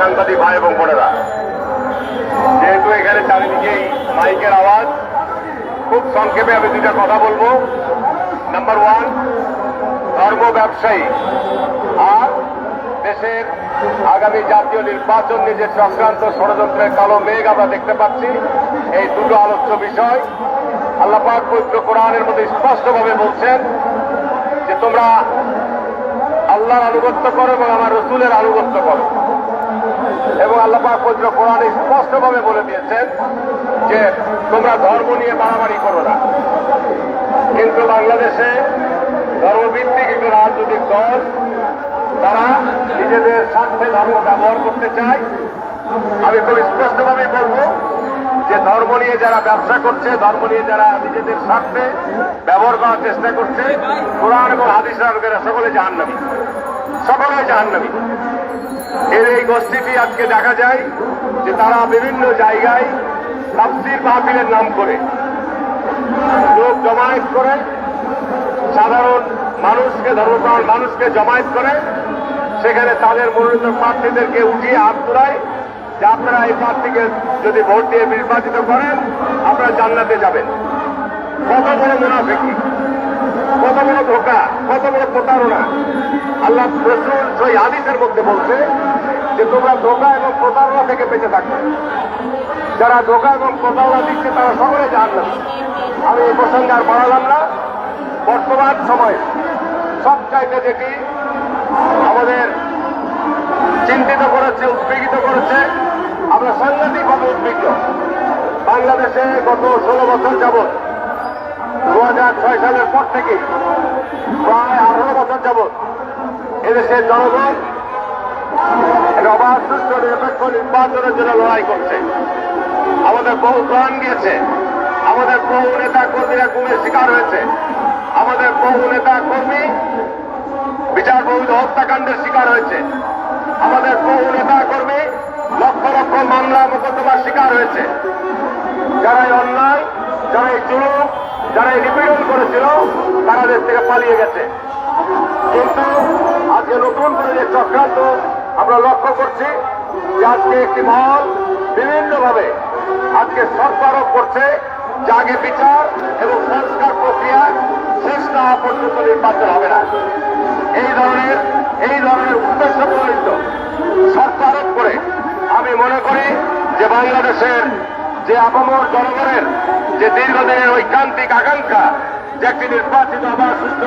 সাংবাদিক ভাই এবং বোনেরা, যেহেতু এখানে চারিদিকেই মাইকের আওয়াজ, খুব সংক্ষেপে আমি দুটা কথা বলব। নাম্বার ওয়ান ধর্ম ব্যবসায়ী। আর দেশের আগামী জাতীয় নির্বাচন নিয়ে যে ষড়যন্ত্রের কালো মেঘ আমরা দেখতে পাচ্ছি, এই দুটো আলোচ্য বিষয় আল্লাপাক পবিত্র কোরআনের মধ্যে স্পষ্টভাবে বলছেন যে তোমরা আল্লাহর আনুগত্য করো এবং আমার রসুলের আনুগত্য করো। এবং আল্লাহ পবিত্র কোরআনে স্পষ্টভাবে বলে দিয়েছেন যে তোমরা ধর্ম নিয়ে বাড়াবাড়ি করো না। কিন্তু বাংলাদেশে ধর্মভিত্তিক একটি রাজনৈতিক দল, তারা নিজেদের স্বার্থে ধর্ম ব্যবহার করতে চায়। আমি খুব স্পষ্টভাবে বলব যে ধর্ম নিয়ে যারা ব্যবসা করছে, ধর্ম নিয়ে যারা নিজেদের স্বার্থে ব্যবহার করার চেষ্টা করছে, কোরআন এবং হাদিস সকলে জাহান্নামী। সকলে জাহান্নামী। এর এই গোষ্ঠীটি আজকে দেখা যায় যে তারা বিভিন্ন জায়গায় তাফসির মাহফিলের নাম করে। লোক জমায়েত করে, সাধারণ মানুষকে ধর্মপ্রাণ মানুষকে জমায়েত করে, সেখানে তাদের মনোনীত প্রার্থীদেরকে উঠিয়ে হাত তোলায় যে আপনারা এই প্রার্থীকে যদি ভোট দিয়ে নির্বাচিত করেন, আপনারা জান্নাতে যাবেন। কত বড় মুনাফিকি, কত বড় ধোকা, কত বড় প্রতারণা। আল্লাহ রসুল সেই হাদিসের মধ্যে বলছে যে তোমরা ধোকা এবং প্রতারণা থেকে বেঁচে থাকবে যারা ধোকা এবং প্রতারণা দিচ্ছে তারা সকলে জানবে আমি এই প্রসঙ্গে আর বাড়ালাম না। বর্তমান সময়ে সব চাইতে যেটি আমাদের চিন্তিত করেছে উদ্বেগিত করেছে, আমরা সাংঘাতিকভাবে উদ্বিগ্ন বাংলাদেশে গত ষোলো বছর যাবৎ দু সালের পর থেকে প্রায় এদেশের জনগণ অবাধ সুস্থ নিরপেক্ষ নির্বাচনের জন্য লড়াই করছে। আমাদের বহু প্রাণ গিয়েছে। আমাদের বহু নেতা কর্মীরা গুমের শিকার হয়েছে। আমাদের বহু নেতা কর্মী বিচার বহু হত্যাকাণ্ডের শিকার হয়েছে। আমাদের বহু নেতা কর্মী লক্ষ লক্ষ মামলা মোকদ্দমার শিকার হয়েছে। যারা এই অন্যায়, যারা এই জুলুম, যারা এই নিপীড়ন করেছিল, তারা দেশ থেকে পালিয়ে গেছে। কিন্তু আজকে নতুন করে যে চক্রান্ত আমরা লক্ষ্য করছি যে আজকে একটি মহল বিভিন্নভাবে আজকে সরকারও করছে যে আগে বিচার এবং সংস্কার প্রক্রিয়া শেষ না পর্যন্ত নির্বাচন হবে না। এই ধরনের এই ধরনের উদ্দেশ্য প্রণীত সরকারক করে। আমি মনে করি যে বাংলাদেশের যে আপামর জনগণের যে দীর্ঘদিনের ঐকান্তিক আকাঙ্ক্ষা যে একটি নির্বাচিত আবার সুস্থ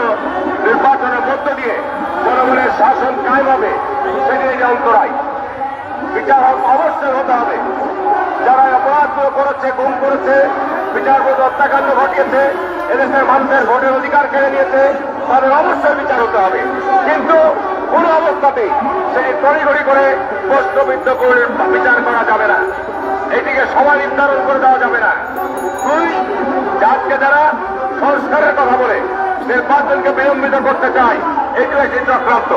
নির্বাচনের মধ্য দিয়ে জনগণের শাসন কায়েম হবে, সেটি এই অন্তরায়। বিচার অবশ্যই হতে হবে। যারা অপরাধগুলো করেছে, গুম করেছে, বিচারপতি হত্যাকাণ্ড ঘটিয়েছে, এদেশের মানুষের ভোটের অধিকার কেড়ে নিয়েছে, তাদের অবশ্যই বিচার হতে হবে। কিন্তু কোন অবস্থাতেই সেটি তড়িঘড়ি করে প্রশ্নবিদ্ধ করে বিচার করা যাবে না। এটিকে সময় নির্ধারণ করে দেওয়া যাবে না। দুই আজকে যারা সংস্কারের কথা বলে নির্বাচনকে বিলম্বিত করতে চায়। এটিও একটি চক্রান্ত।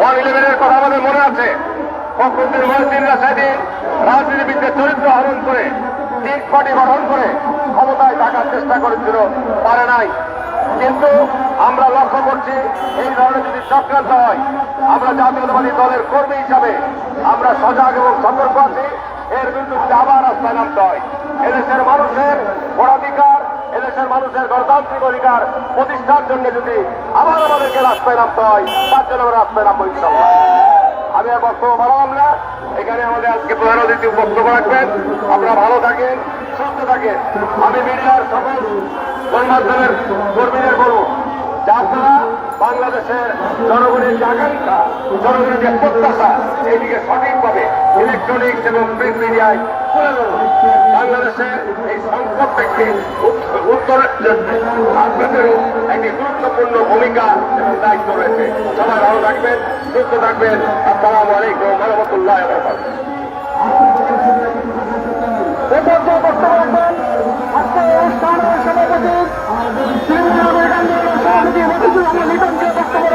ওয়ান ইলেভেনের কথা আমাদের মনে আছে। ফখরুদ্দিন মহিউদ্দিনরা সেদিন রাজনীতিবিদদের চরিত্র হরণ করে, তিন পার্টি গঠন করে ক্ষমতায় থাকার চেষ্টা করেছিল, পারে নাই। কিন্তু আমরা লক্ষ্য করছি, এই ধরনের যদি চক্রান্ত হয়, আমরা জাতীয়তাবাদী দলের কর্মী হিসাবে আমরা সজাগ এবং সতর্ক আছি। এর বিরুদ্ধে আবার রাস্তায় নামতে হয়, এদেশের মানুষের মানুষের গণতান্ত্রিক অধিকার প্রতিষ্ঠার জন্য যদি আবার আমাদেরকে রাস্তায় নামতে হয়, তার জন্য আমরা রাস্তায় নামবো ইনশাল্লাহ আমি আর বক্তব্য বাড়ালাম না। এখানে আমাদের আজকে প্রধান অতিথি বক্তব্য রাখবেন। আপনারা ভালো থাকেন, সুস্থ থাকেন। আমি মিডিয়ার সকল গণমাধ্যমের কর্মীদের বলব যে আপনারা বাংলাদেশের জনগণের যে আকাঙ্ক্ষা, জনগণের যে প্রত্যাশা এইদিকে সঠিকভাবে ইলেকট্রনিক্স এবং প্রিন্ট মিডিয়ায় তুলে ধরুন। বাংলাদেশের এই সংকট থেকে উত- উত্তরের জন্য আপনাদেরও একটি গুরুত্বপূর্ণ ভূমিকা এবং দায়িত্ব রয়েছে। সবাই ভালো থাকবেন, সুস্থ থাকবেন। আসসালামু আলাইকুম রহমতুল্লাহ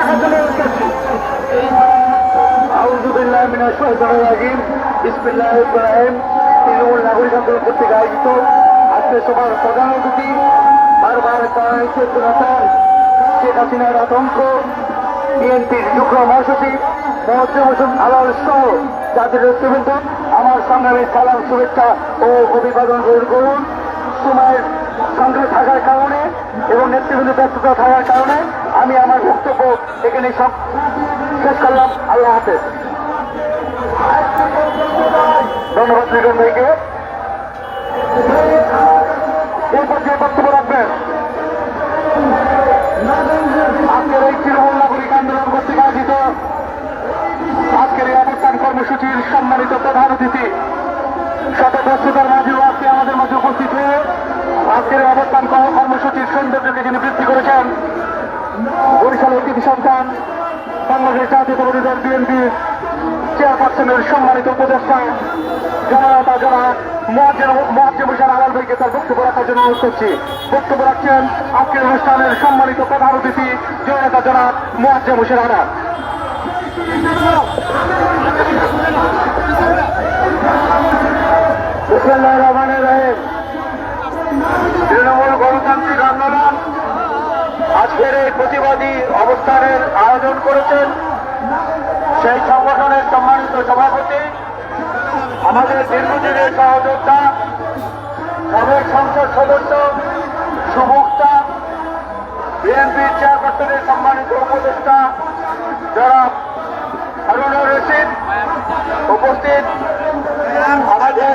আন্দোলনের সভাপতি তৃণমূল নাগরিক আয়োজিত আজকে সভার প্রধান বারবার করা হয়েছে জনতার শেখ হাসিনার আতঙ্ক, বিএনপির যুগ্ম মহাসচিব মহজ্জম হোসেন আলাল আমার সংগ্রামী সালাম শুভেচ্ছা ও অভিবাদন গ্রহণ করুন। সময়ের সঙ্গে থাকার কারণে এবং নেতৃবৃন্দ ব্যস্ততা থাকার কারণে আমি আমার বক্তব্য এখানে সব শেষ করলাম। আল্লাহ হাফেজ। ধন্যবাদ লিটন ভাইকে। এরপর যে বক্তব্য রাখবেন। আজকের এই তৃণমূল নাগরিক আন্দোলন কর্তৃক আয়োজিত আজকের এই অবস্থান কর্মসূচির সম্মানিত প্রধান অতিথি শত ব্যস্ততার মাঝেও আজকে আমাদের মাঝে উপস্থিত হয়ে আজকের এই অবস্থান কর্মসূচির সৌন্দর্যকে যিনি বৃদ্ধি করেছেন, বরিশালের কৃতি সন্তান, বাংলাদেশ জাতীয়তাবাদী দল বিএনপি চেয়ারপারসনের সম্মানিত উপদেষ্টা জনতা যারা মহাজ্জেম হোসেন আলাল ভাইকে তার বক্তব্য রাখার জন্য অনুরোধ করছি। বক্তব্য রাখছেন আজকের অনুষ্ঠানের সম্মানিত প্রধান অতিথি জনতা জনাব মহাজ্জেম হোসেন আলাল। তৃণমূল গণতান্ত্রিক আন্দোলন আজকের এই প্রতিবাদী অবস্থানের আয়োজন করেছেন সেই সংগঠনের সম্মানিত সভাপতি, আমাদের দীর্ঘদিনের সহযোদ্ধা, সাবেক সংসদ সদস্য, সুভোক্তা বিএনপির চেয়ারপারসনের সম্মানিত উপদেষ্টা যারা হারুনুর রশিদ উপস্থিত। আমাদের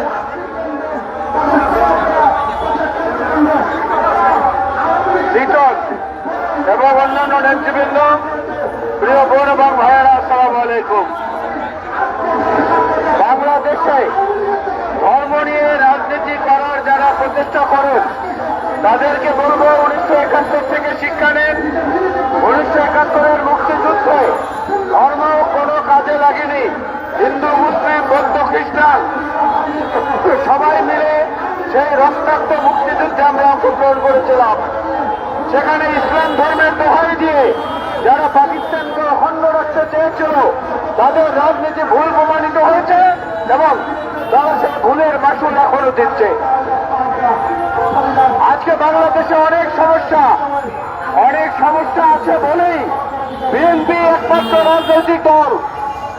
এবং অন্যান্য নেতৃবৃন্দ প্রিয় বোন এবং ভাইয়েরা, আসসালাম আলাইকুম। বাংলাদেশে ধর্ম নিয়ে রাজনীতি করার যারা প্রচেষ্টা করেন, তাদেরকে বলব উনিশশো একাত্তর থেকে শিক্ষা নেন। উনিশশো একাত্তরের মুক্তিযুদ্ধে ধর্ম কোনো কাজে লাগেনি। হিন্দু, মুসলিম, বৌদ্ধ, খ্রিস্টান সবাই মিলে সেই রক্তাক্ত মুক্তিযুদ্ধে আমরা অংশগ্রহণ করেছিলাম। সেখানে ইসলাম ধর্মের দোহাই দিয়ে যারা পাকিস্তানকে অখণ্ড রাখতে চেয়েছিল, তাদের রাজনীতি ভুল প্রমাণিত হয়েছে এবং তারা সেই ভুলের মাসুল এখনও দিচ্ছে। আজকে বাংলাদেশে অনেক সমস্যা অনেক সমস্যা আছে বলেই বিএনপি একমাত্র রাজনৈতিক দল,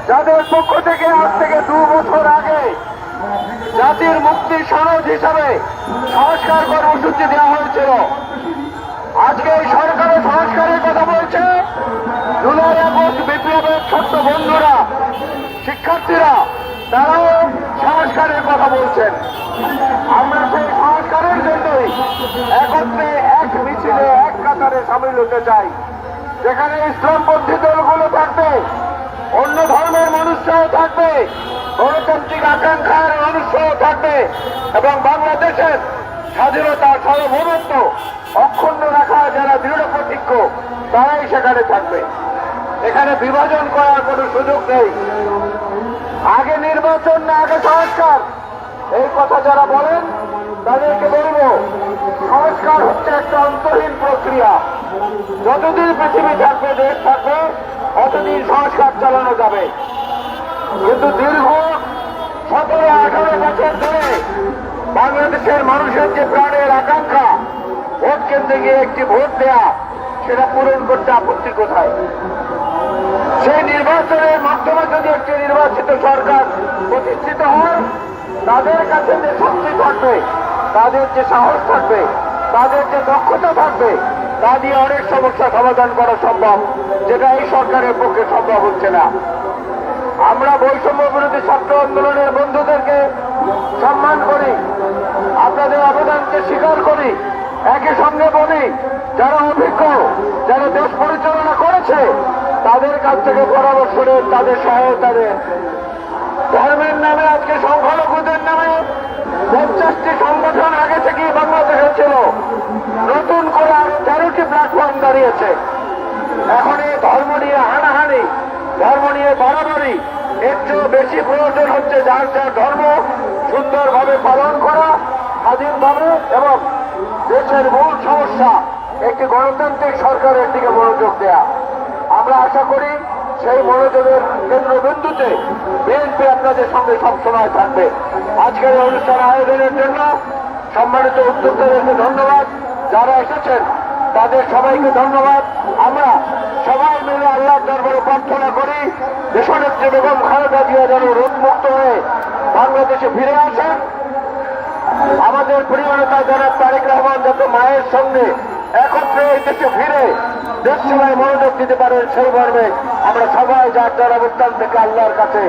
যাদের পক্ষ থেকে আজ থেকে দু বছর আগে জাতির মুক্তি সনদ হিসাবে সংস্কার কর্মসূচি দেওয়া হয়েছিল। আজকে এই সরকারের সংস্কারের কথা বলছে ছোট্ট বন্ধুরা, শিক্ষার্থীরা, তারাও সংস্কারের কথা বলছেন। আমরা সেই সংস্কারের জন্যই একত্রে এক মিছিলে, এক কাতারে সামিল হতে চাই। যেখানে ইসলামপন্থী দলগুলো থাকবে, অন্য ধর্মের মানুষরাও থাকবে, গণতান্ত্রিক আকাঙ্ক্ষার মানুষরাও থাকবে, এবং বাংলাদেশের স্বাধীনতা সার্বভৌমত্ব অক্ষুণ্ণ রাখা যারা দৃঢ় প্রতিজ্ঞ তারাই সেখানে থাকবে। এখানে বিভাজন করার কোনো সুযোগ নেই। আগে নির্বাচন না, আগে সংস্কার। এই কথা যারা বলেন, তাদেরকে বলব, সংস্কার হচ্ছে একটা অন্তহীন প্রক্রিয়া। যতদিন পৃথিবী থাকবে, দেশ থাকবে, ততদিন সংস্কার চালানো যাবে। কিন্তু দীর্ঘ সতেরো, আঠারো বছর ধরে বাংলাদেশের মানুষের যে প্রাণের আকাঙ্ক্ষা, ভোট কেন্দ্রে গিয়ে একটি ভোট দেয়া সেটা পূরণ করতে আপত্তি কোথায়? সেই নির্বাচনের মাধ্যমে যদি একটি নির্বাচিত সরকার প্রতিষ্ঠিত হয়, তাদের কাছে যে শক্তি থাকবে, তাদের যে সাহস থাকবে, তাদের যে দক্ষতা থাকবে, তা দিয়ে অনেক সমস্যা সমাধান করা সম্ভব, যেটা এই সরকারের পক্ষে সম্ভব হচ্ছে না। আমরা বৈষম্য বিরোধী ছাত্র আন্দোলনের বন্ধুদেরকে সম্মান করি, আপনাদের অবদানকে স্বীকার করি একই সঙ্গে বলি, যারা অভিজ্ঞ, যারা দেশ পরিচালনা করেছে, তাদের কাছ থেকে পরামর্শ নেন, তাদের সহায়তা দেন ধর্মের নামে আজকে সংখ্যালঘুদের নামে পঞ্চাশটি সংগঠন আগে থেকেই বাংলাদেশে ছিল। নতুন করে তেরোটি প্ল্যাটফর্ম দাঁড়িয়েছে। এখন এই ধর্ম নিয়ে হানাহানি, ধর্ম নিয়ে বাড়াবাড়ি চেয়েও বেশি প্রয়োজন হচ্ছে যার যার ধর্ম সুন্দরভাবে পালন করা, স্বাধীনভাবে এবং দেশের মূল সমস্যা, একটি গণতান্ত্রিক সরকারের দিকে মনোযোগ দেয়া। আমরা আশা করি সেই মনোযোগের কেন্দ্রবিন্দুতে বিএনপি আপনাদের সঙ্গে সবসময় থাকবে। আজকের অনুষ্ঠান আয়োজনের জন্য সম্মানিত উদ্যোক্তাদেরকে ধন্যবাদ। যারা এসেছেন, তাদের সবাইকে ধন্যবাদ। আমরা সবাই মিলে আল্লাহর দরবারে প্রার্থনা করি দেশনেত্রী বেগম খালেদা জিয়া যেন রোগ মুক্ত বাংলাদেশে ফিরে আসেন। আমাদের প্রিয় নেতা জনাব তারেক রহমান যাতে মায়ের সঙ্গে একত্রে এই দেশে ফিরে, দেশ সেবায় মনোযোগ দিতে পারেন সেই মর্মে আমরা সবাই যার যার থেকে আল্লাহর কাছে